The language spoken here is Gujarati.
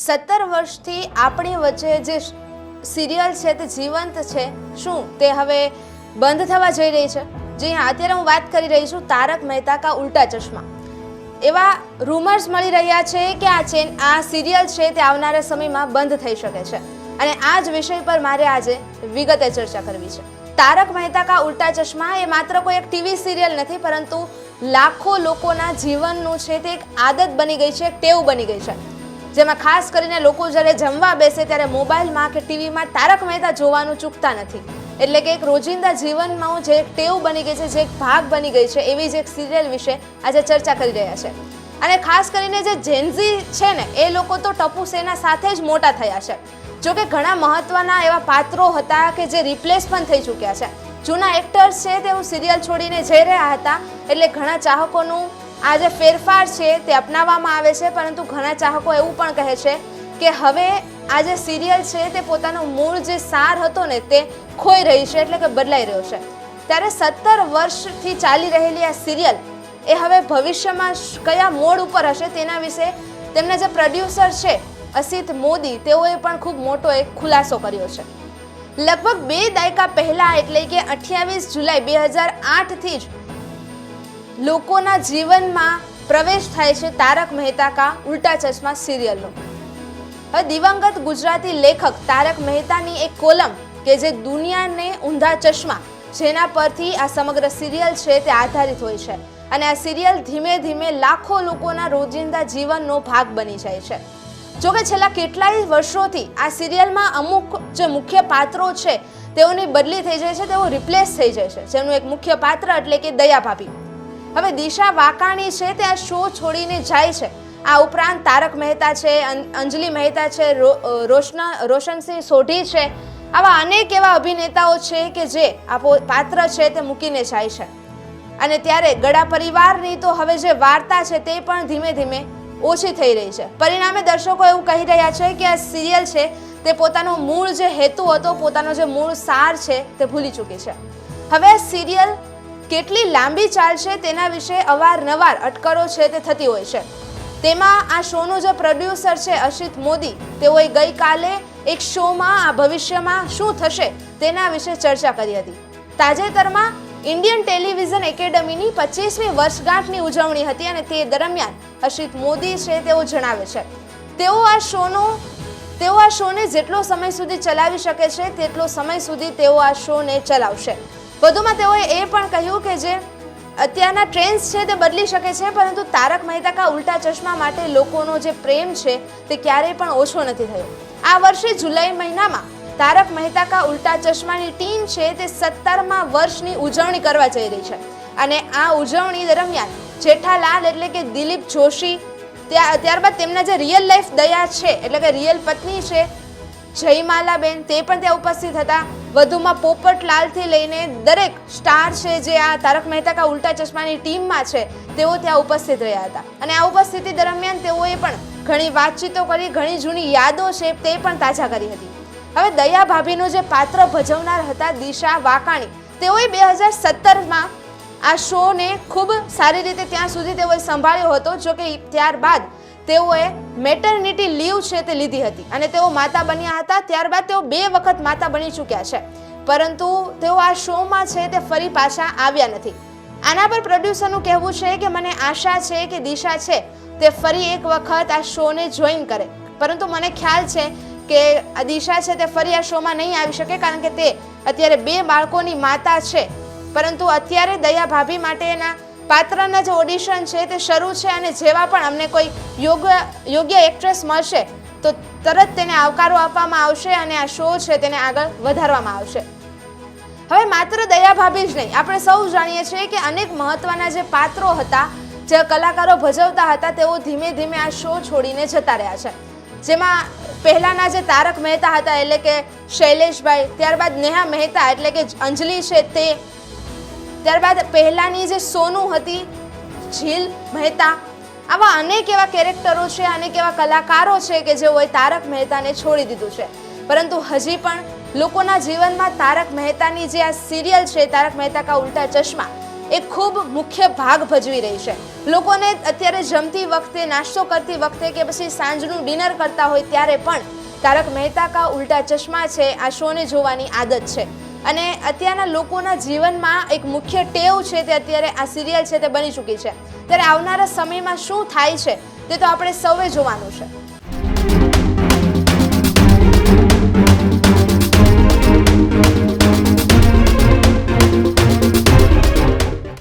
સત્તર વર્ષથી આપણી વચ્ચે જે સિરિયલ છે તે જીવંત છે, શું તે હવે બંધ થવા જઈ રહી છે? જી અત્યારે હું વાત કરી રહી છું તારક મહેતા કા ઉલ્ટા ચશ્મા. એવા રૂમર્સ મળી રહ્યા છે કે આ ચેન, આ સિરિયલ છે તે આવનારા સમયમાં બંધ થઈ શકે છે. અને આ જ વિષય પર મારે આજે વિગતે ચર્ચા કરવી છે. તારક મહેતા કા ઉલ્ટા ચશ્મા એ માત્ર કોઈ એક ટીવી સિરિયલ નથી, પરંતુ લાખો લોકોના જીવનનું છે તે એક આદત બની ગઈ છે, એક ટેવ બની ગઈ છે. જેમાં ખાસ કરીને લોકો જ્યારે જમવા બેસે ત્યારે મોબાઈલમાં કે ટીવીમાં તારક મહેતા જોવાનું ચૂકતા નથી. એટલે કે એક રોજિંદા જીવનમાં જે એક ટેવ બની ગઈ છે, જે એક ભાગ બની ગઈ છે, એવી જ એક સિરિયલ વિશે આજે ચર્ચા કરી રહ્યા છે. અને ખાસ કરીને જે જેન્ઝી છે ને, એ લોકો તો ટપુ સેના સાથે જ મોટા થયા છે. જો કે ઘણા મહત્વના એવા પાત્રો હતા કે જે રિપ્લેસ પણ થઈ ચૂક્યા છે. જૂના એક્ટર્સ છે તેઓ સિરિયલ છોડીને જઈ રહ્યા હતા, એટલે ઘણા ચાહકોનું આ જે ફેરફાર છે તે અપનાવવામાં આવે છે, પરંતુ ઘણા ચાહકો એવું પણ કહે છે કે હવે આ જે સિરિયલ છે તે પોતાનો મૂળ જે સાર હતો ને તે ખોઈ રહી છે, એટલે કે બદલાઈ રહ્યો છે. ત્યારે સત્તર વર્ષથી ચાલી રહેલી આ સિરિયલ એ હવે ભવિષ્યમાં કયા મોડ ઉપર હશે તેના વિશે તેમના જે પ્રોડ્યુસર છે અસિત મોદી, તેઓએ પણ ખૂબ મોટો એક ખુલાસો કર્યો છે. લગભગ બે દાયકા પહેલાં એટલે કે અઠ્યાવીસ જુલાઈ બે હજાર આઠથી જ લોકોના જીવનમાં પ્રવેશ થાય છે તારક મહેતા કા ઉલ્ટા ચશ્મા સિરિયલનો. હવે દિવંગત ગુજરાતી લેખક તારક મહેતાની એક કોલમ કે જે દુનિયાને ઊંધા ચશ્મા, જેના પરથી આ સમગ્ર સિરિયલ છે તે આધારિત હોય છે. અને આ સિરિયલ ધીમે ધીમે લાખો લોકોના રોજિંદા જીવનનો ભાગ બની જાય છે. જોકે છેલ્લા કેટલાય વર્ષોથી આ સિરિયલમાં અમુક જે મુખ્ય પાત્રો છે તેઓની બદલી થઈ જાય છે, તેઓ રિપ્લેસ થઈ જાય છે. જેનું એક મુખ્ય પાત્ર એટલે કે દયા ભાભી. હવે દિશા વાકાણી છે તે આ શો છોડીને જાય છે. આ ઉપરાંત તારક મહેતા છે અંજલિ મહેતા છે રોશના, રોશનસિંહ સોઢી છે. આવા અનેક એવા અભિનેતાઓ છે કે જે આ પાત્ર છે તે મૂકીને જાય છે. અને ત્યારે ગળા પરિવારની તો હવે જે વાર્તા છે તે પણ ધીમે ધીમે ઓછી થઈ રહી છે. પરિણામે દર્શકો એવું કહી રહ્યા છે કે આ સિરિયલ છે તે પોતાનો મૂળ જે હેતુ હતો, પોતાનો જે મૂળ સાર છે તે ભૂલી ચૂકી છે. હવે સિરિયલ કેટલી લાંબી ચાલશે તેના વિશે અવારનવાર અટકળો છે તે થતી હોય છે. તેમાં આ શોનું જે પ્રોડ્યુસર છે અશિત મોદી, તેઓએ ગઈકાલે એક શોમાં આ ભવિષ્યમાં શું થશે તેના વિશે ચર્ચા કરી હતી. તાજેતરમાં ઇન્ડિયન ટેલિવિઝન એકેડમીની પચીસમી વર્ષગાંઠની ઉજવણી હતી અને તે દરમિયાન અશિત મોદી છે તેઓ જણાવે છે. તેઓ આ શોનો, તેઓ આ શોને જેટલો સમય સુધી ચલાવી શકે છે, તેટલો સમય સુધી તેઓ આ શોને ચલાવશે. વધુમાં તેઓએ એ પણ કહ્યું કે જે અત્યારના ટ્રેન્ડ્સ છે તે બદલી શકે છે, પરંતુ તારક મહેતા કા ઉલ્ટા ચશ્મા માટે લોકોનો જે પ્રેમ છે તે ક્યારેય પણ ઓછો નથી થયો. આ વર્ષે જુલાઈ મહિનામાં તારક મહેતા કા ઉલ્ટા ચશ્માની ટીમ છે તે સત્તરમાં વર્ષની ઉજવણી કરવા જઈ રહી છે. અને આ ઉજવણી દરમિયાન જેઠાલાલ એટલે કે દિલીપ જોશી ત્યાં ત્યારબાદ તેમના જે રિયલ લાઈફ દયા છે, એટલે કે રિયલ પત્ની છે, જયમાલાબેન તે પણ ત્યાં ઉપસ્થિત હતા. વધુમાં પોપટલાલથી લઈને દરેક સ્ટાર છે જે આ તારક મહેતા કા ઉલ્ટા ચશ્માની ટીમમાં છે, તેઓ ત્યાં ઉપસ્થિત રહ્યા હતા. અને આ ઉપસ્થિતિ દરમિયાન તેઓએ પણ ઘણી વાતચીતો કરી, ઘણી જૂની યાદો છે તે પણ તાજા કરી હતી. હવે દયા ભાભીનું જે પાત્ર ભજવનાર હતા દિશા વાકાણી, તેઓએ બે હજાર સત્તરમાં આ શોને ખૂબ સારી રીતે ત્યાં સુધી તેઓએ સંભાળ્યો હતો, જોકે ત્યારબાદ તેઓએ મેટર્નિટી લીવ છે તે લીધી હતી અને તેઓ માતા બન્યા હતા, ત્યારબાદ તેઓ બે વખત માતા બની ચૂક્યા છે. પરંતુ તેઓ આ શોમાં છે તે ફરી પાછા આવ્યા નથી. આના પર પ્રોડ્યુસરનું કહેવું છે કે મને આશા છે કે દિશા છે તે ફરી એક વખત આ શોને જોઈન કરે. પરંતુ મને ખ્યાલ છે કે આ દિશા છે તે ફરી આ શોમાં નહીં આવી શકે કારણ કે તે અત્યારે બે બાળકોની માતા છે. પરંતુ અત્યારે દયા ભાભી માટેના પાત્રના જે ઓડિશન છે તે શરૂ છે અને જેવા પણ અમને કોઈ યોગ્ય યોગ્ય એક્ટ્રેસ મળશે, તો તરત તેને આવકારો આપવામાં આવશે અને આ શો છે તેને આગળ વધારવામાં આવશે. હવે માત્ર દયા ભાભી જ નહીં, આપણે સૌ જાણીએ છીએ કે અનેક મહત્વના જે પાત્રો હતા, જે કલાકારો ભજવતા હતા, તેઓ ધીમે ધીમે આ શો છોડીને જતા રહ્યા છે. જેમાં પહેલાના જે તારક મહેતા હતા, એટલે કે શૈલેષભાઈ, ત્યારબાદ નેહા મહેતા, એટલે કે અંજલિ છે તે ત્યારબાદ પહેલાની જે સોનું હતી, ઝીલ મહેતા, આવા અનેક એવા કેરેક્ટરો છે, અનેક એવા કલાકારો છે કે જેઓએ તારક મહેતાને છોડી દીધું છે. પરંતુ હજી પણ લોકોના જીવનમાં તારક મહેતાની જે આ સિરિયલ છે, તારક મહેતા કા ઉલ્ટા ચશ્મા, એ ખૂબ મુખ્ય ભાગ ભજવી રહી છે. લોકોને અત્યારે જમતી વખતે, નાસ્તો કરતી વખતે કે પછી સાંજનું ડિનર કરતા હોય ત્યારે પણ તારક મહેતા કા ઉલ્ટા ચશ્મા છે, આ શોને જોવાની આદત છે. અને અત્યારના લોકોના જીવનમાં એક મુખ્ય ટેવ છે તે અત્યારે આ સિરિયલ છે તે બની ચૂકી છે. ત્યારે આવનારા સમયમાં શું થાય છે તે તો આપણે સૌએ જોવાનું છે.